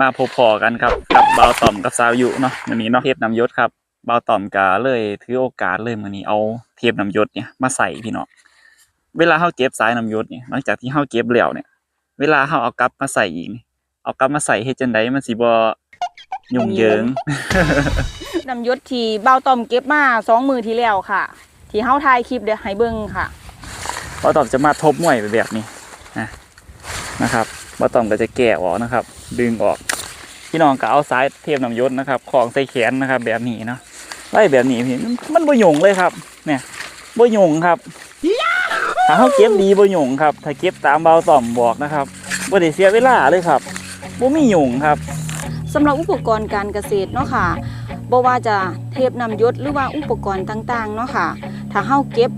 มาพบพอกันครับกับเบาวต่อมกับสาวยุเนาะมื้อนี้เนาะเทปน้ำยศครับเบาวต่อมกาเลยถือโอกาสเลยมื้อนี้เอาเทปน้ำยศเนี่ยมาใส่พี่น้องเวลาเฮาเก็บสายน้ำยศเนี่ยหลังจากที่เฮาเก็บแล้วเนี่ย เวลาเฮาเอากลับมาใส่อีกนี่เอากลับมาใส่เฮ็ดจังไดมันสิบ่ยุ่งเหยิงนำยศที่เบาตอมเก็บมาสองมือที่แล้วค่ะ ที่เฮาถ่ายคลิปเดี๋ยวให้เบิ่งค่ะเบาต่อมจะมาทบมวยไปแบบนี้นะนะครับเบาต่อมก็จะแกะออกนะครับ ดึงออก พี่น้องก็เอาสายเทปน้ำยศนะครับของใส่แขนนะครับ แบบนี้เนาะไล่แบบนี้พี่มันบ่หยงเลยครับ เนี่ยบ่หยงครับถ้าเขาเก็บดีบ่หยงครับ ถ้าเก็บตามเบาต่อมบอกนะครับบ่ได้เสียเวลาเลยครับบ่มีหยงครับสำหรับอุปกรณ์การเกษตรเนาะค่ะบ่ว่าจะเทปนำยศหรือว่าอุปกรณ์ต่างๆเนาะค่ะ ถ้าเฮาเก็บ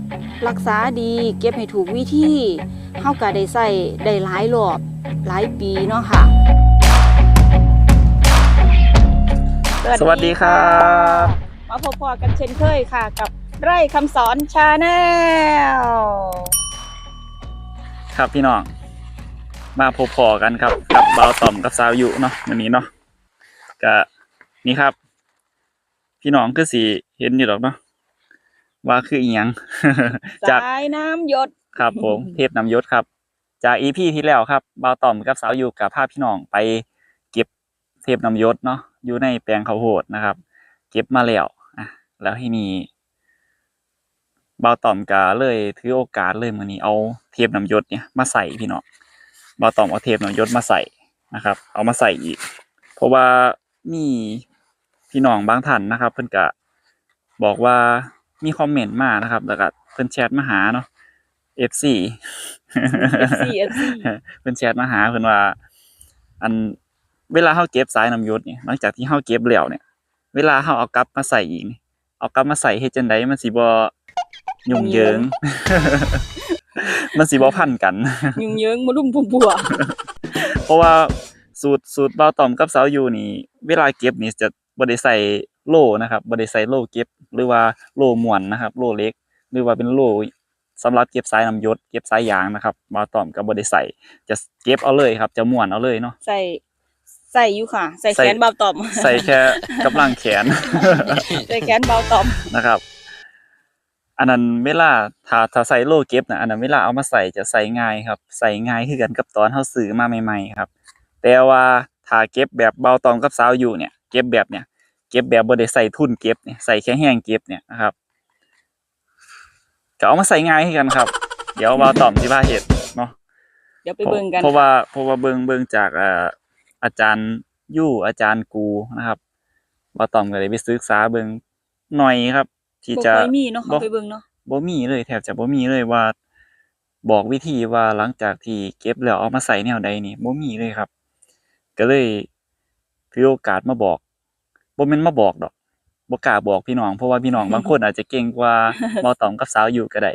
รักษาดี เก็บให้ถูกวิธีเฮาก็ได้ใส่ได้หลายรอบหลายปีเนาะค่ะ สวัสดีครับมาพบพอกันเช่นเคยค่ะ กับไร่คำสอนชาแนลครับพี่น้อง มาพบพอกันครับ กับเบาต่อมกับสาวยุเนาะวันนี้เนาะก็นี่ครับ พี่น้องคือสีเห็นอยู่หรอกเนาะว่าคืออีหยังจากสายน้ำหยดครับผมเทพนำยศครับ จากอีพีที่แล้วครับเบาต่อมกับสาวยุกับพาพี่น้องไปเก็บเท พนำยศเนาะอยู่ในแปลงข้าวโพดนะครับ เก็บมาแล้วอะแล้วที่นี่เบาต่อมก็เลยถือโอกาสเลยมื้อนี้เอาเทปน้ำยศเนี่ยมาใส่พี่น้องเบาต่อมเอาเทปน้ำยศมาใส่นะครับ เอามาใส่อีก เพราะว่ามีพี่น้องบางท่านนะครับ เพิ่นก็บอกว่ามีคอมเมนต์มานะครับ แล้วก็เพิ่นแชทมาหาเนาะ FC FC FC เพิ่นแชทมาหาเพิ่นว่า อัน เวลาเฮาเก็บสายน้ำยศเนี่ยหลังจากที่เฮาเก็บแล้วเนี่ย เวลาเฮาเอากลับมาใส่อีกนี่เอากลับมาใส่เฮ็ดจังไดมันสิบ่ยุ่งเหยิง มันสิบ่พันกัน ยุ่งเหยิงมารุ่มพุ่มปัวเพราะว่าสูตรสูตรเบาต่อมกับสาวยูนี่ เวลาเก็บนี่จะบ่ได้ใส่โล่นะครับบ่ได้ใส่โล่เก็บ หรือว่าโล่ม่วนนะครับ โล่เล็ก หรือว่าเป็นโล่สำหรับเก็บสายน้ำยศเก็บสายยางนะครับเบาต่อมก็บ่ได้ใส่จะเก็บเอาเลยครับ จะม่วนเอาเลยเนาะใส่ ใส่อยู่ค่ะใส่ใส่แขนเบาตอม ใส่แค่กำลังแขน ใส่แขนเบาตอมนะครับ อันนั้นเวลาถ้าถ้าใส่โล่เก็บนะอันนั้นเวลาเอามาใส่จะใส่ง่ายครับ ใส่ง่ายคือกันกับตอนเฮาซื้อมาใหม่ๆครับ แต่ว่าถ้าเก็บแบบเบาตอมกับสาวอยู่เนี่ย เก็บแบบเนี่ย เก็บแบบบ่ได้ใส่ทุนเก็บเนี่ยใส่แค่แห้งเก็บเนี่ยนะครับก็เอามาใส่ง่ายคือกันครับ เดี๋ยวเบาตอมสิพาเฮ็ดเนาะเดี๋ยวไปเบิ่งกันเพราะว่าเพราะว่าเบิ่งเบิ่งจากเอ่อ อาจารย์ยู่อาจารย์กูนะครับบ่ต้องก็เลยไปศึกษาเบิ่งหน่อยครับ ที่บ่จะค่อยมีเนาะบ่เขาไปเบิ่งเนาะบ่มีเลยแทบจะบ่มีเลยว่า บอกวิธีว่าหลังจากที่เก็บแล้วเอามาใส่แนวใดนี่บ่มีเลยครับ ก็เลยถือโอกาสมาบอกบ่แม่นมาบอกดอกบ่กล้าบอกพี่น้องเพราะว่าพี่น้องบางคนอาจจะเก่งกว่าบ่ตอมกับสาวอยู่ก็ได้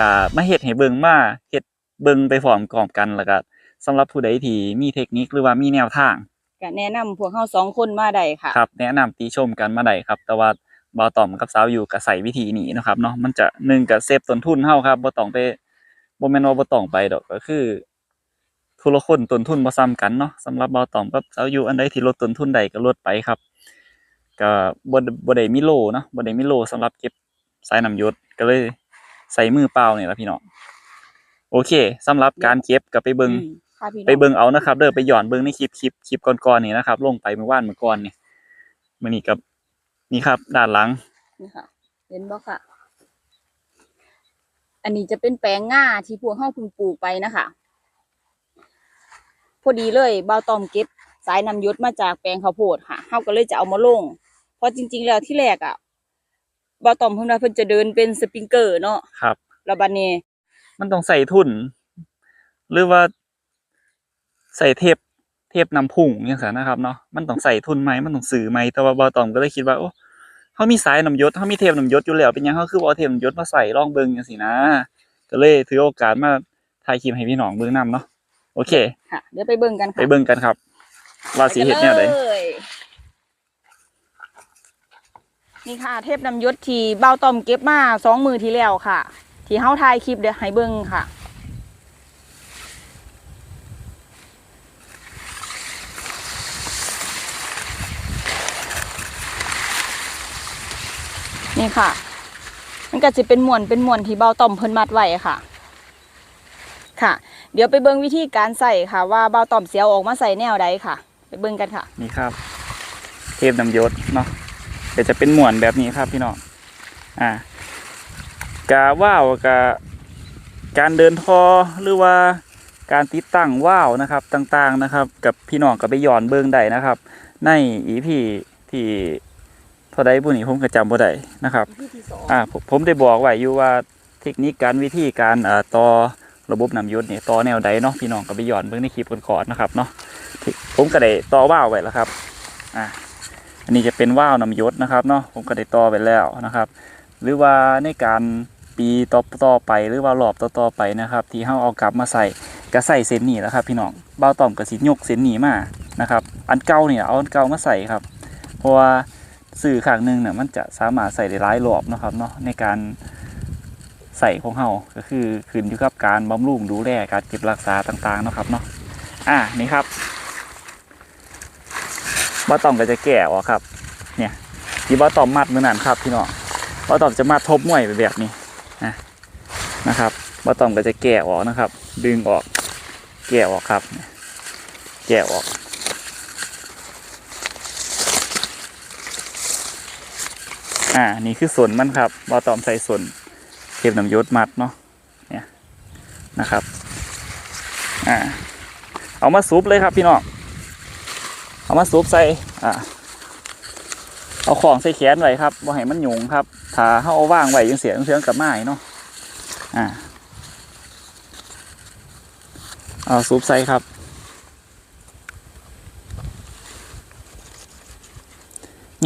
ก็มาเฮ็ดให้เบิ่งมาเฮ็ดเบิ่งไปพร้อมกอมกันแล้วก็ สำหรับผู้ใดที่มีเทคนิคหรือว่ามีแนวทางก็แนะนำพวกเฮาสองคนมาได้ค่ะครับ แนะนำติชมกันมาได้ครับ แต่ว่าบ่ตอมกับสาวอยู่ก็ใส่วิธีนี้เนาะครับเนาะมันจะหนึ่งก็เซฟต้นทุนเฮาครับบ่ต้องไปบ่แม่นว่าบ่ต้องไปดอกก็คือทุกคนต้นทุนบ่ซ้ำกันเนาะสำหรับบ่ตอมกับสาวอยู่อันใดที่ลดต้นทุนได้ก็ลดไปครับก็บ่บ่ได้มีโลเนาะบ่ได้มีโลสำหรับเก็บสายน้ำยศก็เลยใส่มือเปล่านี่ล่ะพี่น้องโอเคสำหรับการเก็บก็ไปเบิ่งอืม ค่ะพี่น้องไปเบิ่งเอานะครับ เด้อไปหย่อนเบิ่งในคลิปคลิปคลิปก่อนๆนี่นะครับ ลงไปเมื่อวานเมื่อก่อนนี่มื้อนี้กับนี่ครับ ด้านหลังนี่ค่ะ เห็นบ่ค่ะ อันนี้จะเป็นแปลงง่าที่พวกเฮาเพิ่งปลูกไปนะคะพอดีเลยเบาตอมเก็บสายนำยศมาจากแปลงข้าวโพดค่ะเฮาก็เลยจะเอามาลงเพราะจริง ๆ แล้วที่แรกอะเบาตอมเพิ่นว่าเพิ่นจะเดินเป็นสปริงเกอร์เนาะครับ แล้วบัดนี้ มันต้องใส่ทุน หรือว่า ใส่เทปเทปนำพุ่งจังซั่นนะครับเนาะมันต้องใส่ทุนไหมมันต้องซื้อไหมแต่ว่าบ่ตอมก็เลยคิดว่าโอ้เฮามีสายนำยศเฮามีเทปนำยศอยู่แล้วเป็นหยังเฮาคือบ่เอาเทปนำยศมาใส่ลองเบิ่งจังซี่นะ ก็เลยถือโอกาสมาถ่ายคลิปให้พี่น้องเบิ่งนํเนาะโอเคค่ะเดี๋ยวไปเบิ่งกันไปค่ะเบิ่งกันครับ ว่าสิเฮ็ดแนวใดไปกันเลยนี่ค่ะ เทพนำยศที่เบาตอมเก็บมาสองมือที่แล้วค่ะ ที่เฮาถ่ายคลิปเดี๋ยวให้เบิ่งค่ะ นี่ค่ะ มันก็จะเป็นมวนเป็นมวนที่เบาต่อมเพิ่นมัดไว้ค่ะ ค่ะ เดี๋ยวไปเบิ่งวิธีการใส่ค่ะ ว่าเบาต่อมเสียวออกมาใส่แนวใดค่ะ ไปเบิ่งกันค่ะ นี่ครับ เทพน้ำยศเนาะเดี๋ยวจะเป็นมวนแบบนี้ครับพี่น้องอ่ากาว่าวกาการเดินทอหรือว่าการติดตั้งว่าวนะครับต่างๆนะครับ กับพี่น้องกับไปย้อนเบิ่งได้นะครับ ในอีพีที่ ท่าใดบุนี้ผมก็จำบ่ได้นะครับอ่าผมผมได้บอกไว้อยู่ว่าเทคนิคการวิธีการอ่าต่อระบบน้ำยศนี่ต่อแนวใดเนาะพี่น้องก็ไปย้อนเบิ่งในคลิปก่อนๆนะครับเนาะที่ผมก็ได้ต่อว่าวไว้แล้วครับอ่าอันนี้จะเป็นว่าวน้ำยศนะครับเนาะผมก็ได้ต่อไปแล้วนะครับ หรือว่าในการปีต่อต่อไปหรือว่ารอบต่อต่อไปนะครับ ที่เฮาเอากลับมาใส่ก็ใส่เส้นนี้แหล้วครับ พี่น้องเบ้าต่อมก็สิยกเส้นนี้มานะครับ อันเก่าเนี่ยเอาอันเก่ามาใส่ครับ เพราะว่า สื่อข้างหนึ่งเนี่ยมันจะสามารถใส่ได้หลายรอบนะครับเนาะในการใส่ของเฮาก็คือขึ้นอยู่กับการบำรุงดูแลการเก็บรักษาต่างๆนะครับเนาะอ่านี่ครับบ้าต่อมก็จะแก่ออกครับ เนี่ยที่บ้าต่อมมัดเมื่อนั่นครับพี่น้องบ้าต่อมจะมัดทบมวยไปแบบนี้นะนะครับบ้าต่อมก็จะแก่ออกนะครับ ดึงออก แก่ออกครับ แก่ออก อ่านี่คือส่วนมันครับบอตอมใส่ส่วนเก็บน้ำยศมัดเนาะเนี่ยนะครับอ่าเอามาซุปเลยครับพี่น้องเอามาซุปใส่อ่าเอาของใส่แขนไว้ครับบ่ให้มันหยงครับถ้าเขาเอาว่างไว้ยังเสียงเสียงกับไม้เนาะอ่าเอาซุปใส่ครับ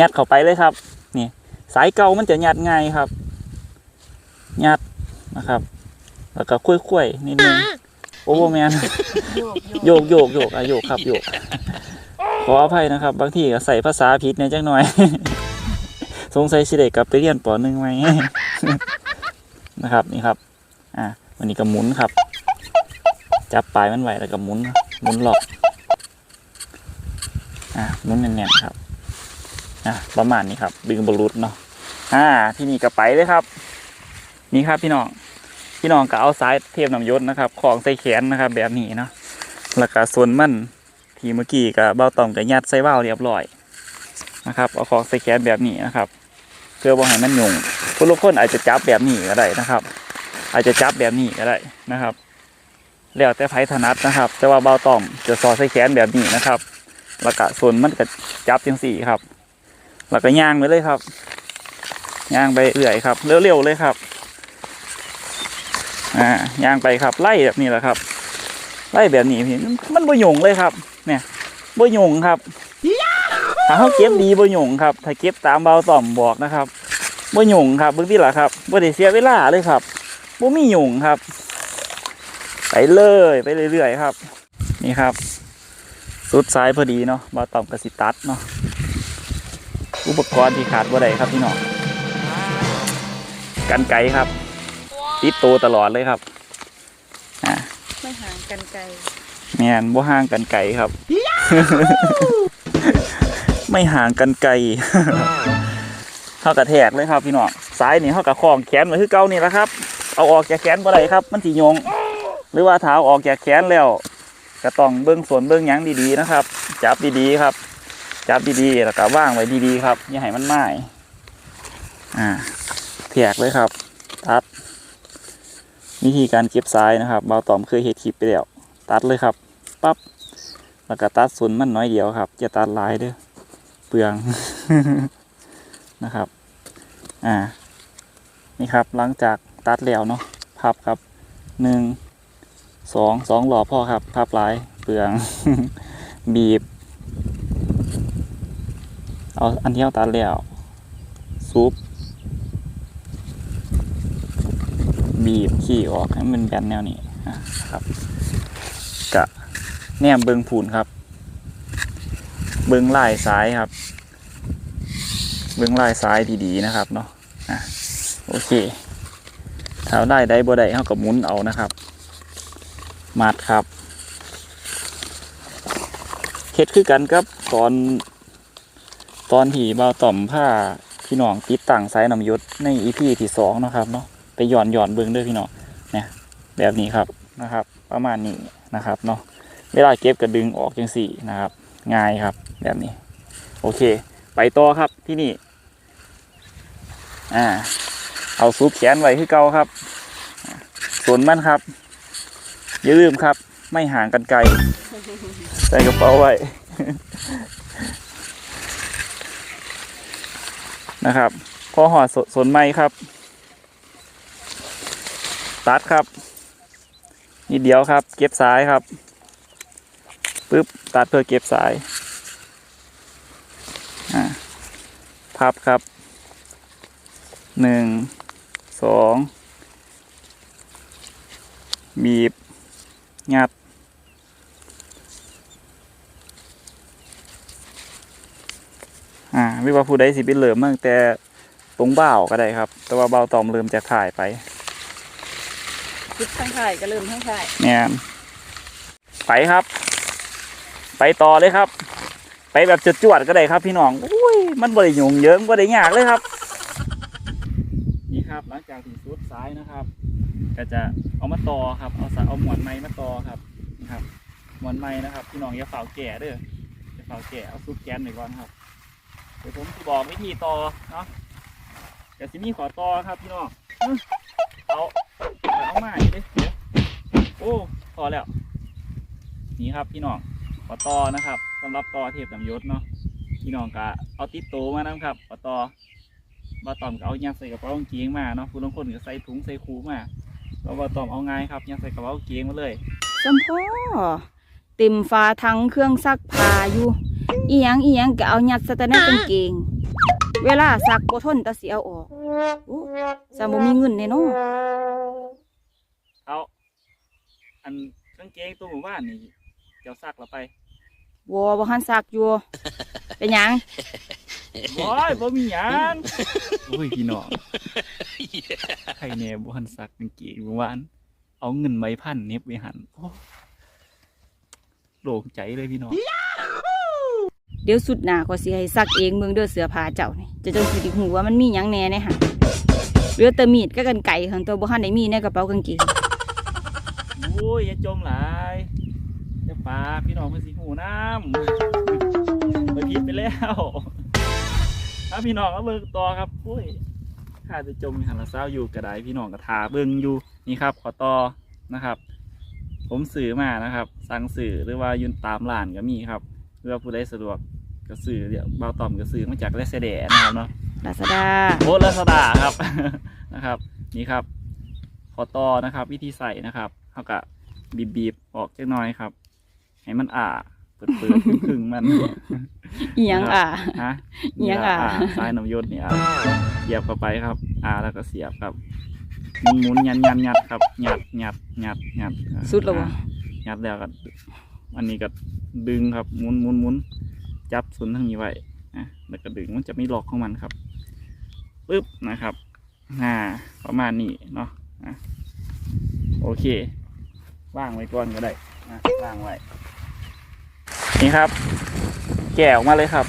ยัดเข้าไปเลยครับ นี่ สายเก่ามันจะยัดง่ายครับยัดนะครับ แล้วก็คุ้ยๆนิดนึงโอ้โหแมนโยกโยกโยกอะโยกครับโยก ขออภัยนะครับ บางทีก็ใส่ภาษาผิดในจังหน่อย สงสัยสิเด็กกลับไปเรียนปหนึ่งไหมนะครับนี่ครับ อ่าวันนี้ก็หมุนครับ จับปลายมันไว้แล้วก็หมุนหมุนหลอกอ่าหมุนแน่นๆครับอะประมาณนี้ครับ ดึงบอลลูดเนาะ อ่า ที่นี่ก็ไปเลยครับ นี่ครับพี่น้องพี่น้องก็เอาสายเทปน้ำยศนะครับ ของใส่แขนนะครับ แบบนี้เนาะแล้วก็ส่วนมันที่เมื่อกี้กับเบ้าต่อมกับยัดใส่ว่าเรียบร้อยนะครับ เอาของใส่แขนแบบนี้นะครับ เพื่อบ่ให้มันยุงผู้ลูกคนอาจจะจับแบบนี้ก็ได้นะครับ อาจจะจับแบบนี้ก็ได้นะครับ แล้วแต่ไผถนัดนะครับ แต่ว่าเบ้าต่อมจะสอดใส่แขนแบบนี้นะครับ แล้วก็ส่วนมันก็จับจังสี่ครับ แล้วก็ย่างไปเลยครับ ย่างไปเอื่อยครับเร็วๆเลยครับอ่าย่างไปครับไล่แบบนี้แหละครับ ไล่แบบนี้พี่มันบ่หยงเลยครับ เนี่ยบ่หยงครับถ้าเขาเก็บดีบ่หยงครับ ถ้าเก็บตามเบาต่อมบอกนะครับบ่หยงครับเบื้องที่ละครับบ่ได้เสียเวลาเลยครับบ่มีหยงครับ ไปเลยไปเรื่อยๆครับ นี่ครับ สุดซ้ายพอดีเนาะเบาต่อมกระสิตัดเนาะอุปกรณ์ที่ขาดบ่ได้ครับพี่น้อง กันไกรครับ ติดโตวตลอดเลยครับอ่าไม่ห่างกันไกลแมนบ่ห่างกันไกลครับ ไม่ห่างกันไกลเข้ากระแทกเลยครับ พี่น้องซ้ายนี่เข้ากับคล้องแขนไว้คือเก่านี่แหละครับ เอาออกจากแขนบ่ได้ครับ มันสิโยง หรือว่าเท้าออกจากแขนแล้วก็ต้องเบื้องส่วนเบื้องหยังดีๆนะครับ จับดีๆครับ จับดีๆแล้วก็ว่างไว้ดีๆครับอย่าให้มันไหม้อ่า แทกเลยครับตัดวิธีการเก็บสายนะครับเบาตอมเคยเห็ดคลิปไปแล้วตัดเลยครับปั๊บแล้วก็ตัดส่วนมันน้อยเดียวครับจะตัดลายเด้อเปลืองนะครับ อ่า นี่ครับหลังจากตัดแล้วเนาะพับครับหนึ่งสองสองหล่อพ่อครับพับลายเปลือง บีบ เอาอันที่เราตัดแล้วซุป บีบขี้ออกให้มันแบนแนวนี้อะครับกะแนมเบิงผูนครับ เบิงลายซ้ายครับ เบิงลายซ้ายดีๆนะครับเนาะอะโอเคถ้าได้ได้บ่ได้เขาก็หมุนเอานะครับ มัดครับเฮ็ดคือกันครับตอนตอนที่เบาต่อมผ้าพี่น้องติดตั้งสายน้ำยศในอีพีที่สองนะครับเนาะ ไปหย่อนหย่อนเบิ้งด้วยพี่น้องเนี่ยแบบนี้ครับนะครับ ประมาณนี้นะครับเนาะเวลาเก็บก็ดึงออกจังสี่นะครับ ง่ายครับแบบนี้ โอเค ไปต่อครับที่นี่อ่าเอาซุปแขนไว้ที่เก่าครับ ส่วนมันครับ อย่าลืมครับ ไม่ห่างกันไกล ใส่กระเป๋าไว้นะครับ พอหอดสสนไม้ครับ ตัดครับนิดเดียวครับ เก็บสายครับปึ๊บตัดเพื่อเก็บสายอ่าพับครับหนึ่งสองบีบ งัด อ่าไม่ว่าผู้ใดสิเป็นเหลิมตั้งแต่ตรงเบ้าก็ได้ครับ แต่ว่าเบ้าตอมเริ่มจากถ่ายไป คิดทั้งถ่ายก็เริ่มทั้งถ่ายเนี่ยไปครับ ไปต่อเลยครับ ไปแบบจจวดๆก็ได้ครับ พี่น้องอุ้ยมันบริยุงเยอะมันบริยากเลยครับ นี่ครับหลังจากที่สุดซ้ายนะครับ ก็จะเอามาต่อครับ เอาสายเอาหมวนไม้มาต่อครับนะครับหมวนไม้นะครับ พี่น้องอย่าเฝ้าแก่เด้ออย่าเฝ้าแก่เอาซุปแกนหน่อยก่อนครับเดี๋ยวผมจะบอกวิธีต่อเนาะเดี๋ยวสิมีขอต่อครับพี่น้องอื้อเอา เอามาอีกเด้เดี๋ยวโอ้พอแล้ว นี่ครับพี่น้องขอต่อนะครับสำหรับต่อเทปน้ำยศเนาะพี่น้องก็เอาติดโตมานะครับขอต่อบ่ตอมก็เอายัดใส่กระเป๋ากางเกงมาเนาะผู้ลางคนก็ใส่ถุงใส่คูมาเราบ่ตอมเอาง่ายครับยัดใส่กระเป๋ากางเกงมาเลยจำพ่อเต็มฟ้าทั้งเครื่องซักผ้าอยู่อีหยังอีหยังก็เอายัดใส่แต่ในกางเกง เวลาซักบ่ทนแตะสิเอาออกโอ้ซะบ่มีเงินแน่เนาะเอาอันกางเกงตัวหมู่บ้านนี่เจ้าซักเราไปบ่บ่ทันซักอยู่เป็นหยังโอ้ยบ่มีหยังโอ้ยพี่น้องใครแน่บ่ทันซักกางเกงเมื่อวาน เอาเงินไม้พันเน็บไว้หันโอ้โล่งใจเลยพี่น้อง เดี๋ยวสุดหนาก็สิให้ซักเองเบิ่งเด้อเสือผาเจ้านี่จะจังสิได้ฮู้ว่ามันมีหยังแน่ในหั่นเหลือแต่มีดกับกันไก่หั่นตัวบ่ทันได้มีในกระเป๋ากางเกงโอ้ยอย่าจมหลายอย่าปาพี่น้องเพื่นสิหูน้ำไปผิดไปแล้วถ้าพี่น้องก็เบิ่งต่อครับโอ้ยข้าจะจมหันละเศร้าอยู่กระไดพี่น้องกระทาเบิ่งอยู่นี่ครับ ขอต่อนะครับ ผมสื่อมานะครับ สั่งสื่อหรือว่ายืนตามร้านก็มีครับหรือว่าผู้ใดสะดวก ก็สื่อเดี๋ยวเบาต่อมก็สื่อมาจากเลสเดนะครับเนาะลาซาด้าโอ้ลาซาด้าครับ นะครับ นี่ครับขอต่อนะครับ วิธีใส่นะครับเขากะบีบบีบๆออกจักหน่อยครับ ให้มันอ่าเปิดเปิดครึ่งครึ่งๆมันอีหยังอะ ฮะอิหยังอะ สายน้ำยศนี่อะเหยียบเข้าไปครับอ่าแล้วก็เสียบครับหมุนหมุนๆยันยันยัดครับยัดยัดยัดยัดสุดแล้วบ่ อะยัดแล้วก็อันนี้ก็ดึงครับหมุนหมุนหมุน จับศูนทั้งนี้ไว้อะแล้วก็ดึงมันจะไม่ล็อกของมันครับปึ๊บนะครับอ่าประมาณนี้เนาะอะโอเคว่างไว้ก่อนก็ได้นะว่างไว้นี่ครับ แกะออกมาเลยครับ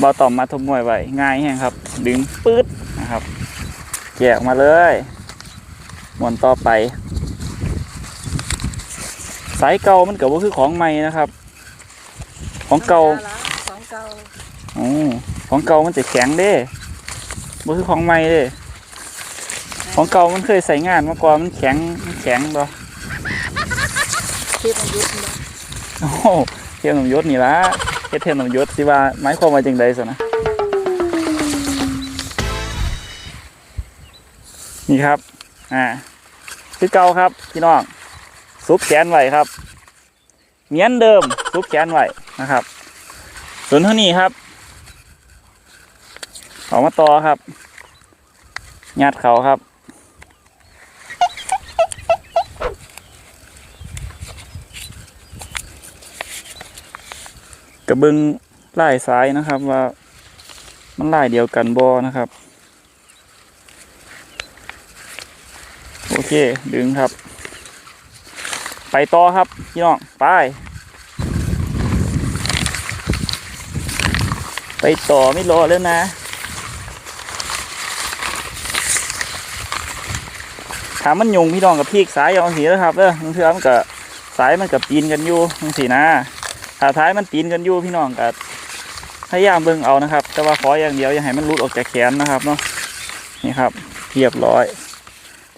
บอต่อมมาทบมวยไว้ง่ายแห้งครับ ดึงปื๊ดนะครับแกะออกมาเลยมวนต่อไป สายเก่ามันเกับว่าคือของใหม่นะครับ ของเก่าของเก่าอ๋อของเก่ามันจะแข็งเด้บ่คือของใหม่เด้ของเก่ามันเคยใส่งานมาก่อนมันแข็งมันแข็งบ่เทพอายุทธ์โอ้โหเทียมหนุ่มยศนี่ละเฮ็ดเทียมหนุ่มยศสิว่าหมายความว่าจังใดซะนะนี่ครับ อ่าคือเก่าครับพี่น้องซุปแขนไว้ครับเหมือนเดิมซุปแขนไว้ นะครับส่วนเท่านี้ครับเอามาต่อครับยัดเขาครับ กระเบึงไล่ซ้ายนะครับว่ามันไล่เดียวกันบอนะครับ โอเคดึงครับ ไปต่อครับพี่น้องไป ไปต่อไม่รอแล้วนะถามมันยงพี่น้องกับพี่สายยอาสีแล้วครับเด้อมันเทือมันกับสายมันกับปีนกันอยู่มันสีนะถ้าท้ายมันปีนกันอยู่พี่น้องกับพยายามเบิ่งเอานะครับ แต่ว่าขออย่างเดียวอย่าให้มันรุดออกจากแขนนะครับเนาะนี่ครับเรียบร้อย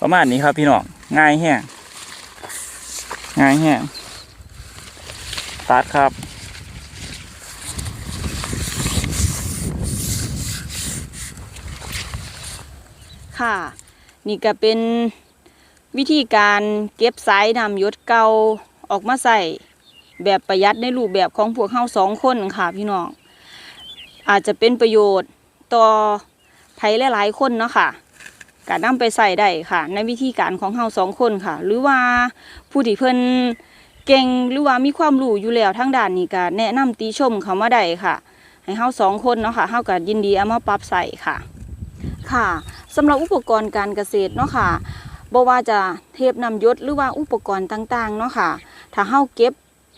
ประมาณนี้ครับพี่น้องง่ายแห้งง่ายแห้งตัดครับ ค่ะ นี่ก็เป็นวิธีการเก็บสายนำยศเก่าออกมาใส่แบบประหยัดในรูปแบบของพวกเฮาสองคนค่ะพี่น้อง อาจจะเป็นประโยชน์ต่อไผหลายๆคนเนาะค่ะการนำไปใส่ได้ค่ะ ในวิธีการของเฮาสองคนค่ะ หรือว่าผู้ที่เพิ่นเก่งหรือว่ามีความรู้อยู่แล้วทางด้านนี้ก็แนะนำติชมเขามาได้ค่ะ ให้เฮาสองคนเนาะค่ะเฮาก็ยินดีเอามาปรับใส่ค่ะ ค่ะสำหรับอุปกรณ์การเกษตรเนาะค่ะบ่ว่าจะเทปนำยศหรือว่าอุปกรณ์ต่างๆเนาะค่ะ ถ้าเฮาเก็บ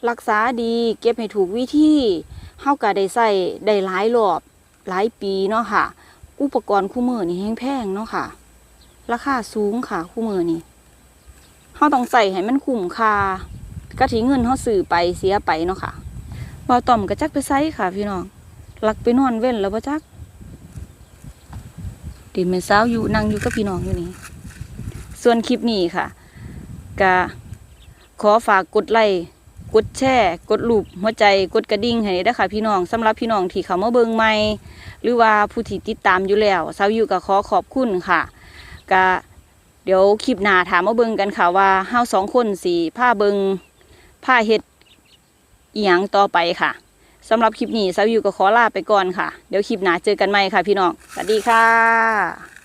รักษาดี เก็บให้ถูกวิธีเฮาก็ได้ใส่ได้หลายรอบหลายปีเนาะค่ะ อุปกรณ์คู่มือนี่แพงแพงเนาะค่ะ ราคาสูงค่ะคู่มือนี่เฮาต้องใส่ให้มันคุ้มค่ากะที่เงินเฮาซื้อไปเสียไปเนาะค่ะบ่าวต่อมก็จักไปใส่ค่ะพี่น้องลักไปนอนเว้นแล้วบ่จัก ดินเป็นสาวอยู่นั่งอยู่กับพี่น้องอยู่นี่ ส่วนคลิปนี้ค่ะก็ขอฝากกดไลค์กดแชร์กดรูปหัวใจกดกระดิ่งให้ได้ค่ะพี่น้องสำหรับพี่น้องที่เขามาเบิงใหม่หรือว่าผู้ที่ติดตามอยู่แล้วสาวอยู่ก็ขอขอบคุณค่ะก็เดี๋ยวคลิปหน้าถามมาเบิงกันค่ะว่าเฮาสองคนสีผ้าเบิงผ้าเฮ็ดอีหยังต่อไปค่ะ สำหรับคลิปนี้สาวยูก็ขอลาไปก่อนค่ะ เดี๋ยวคลิปหน้าเจอกันใหม่ค่ะพี่น้อง สวัสดีค่ะ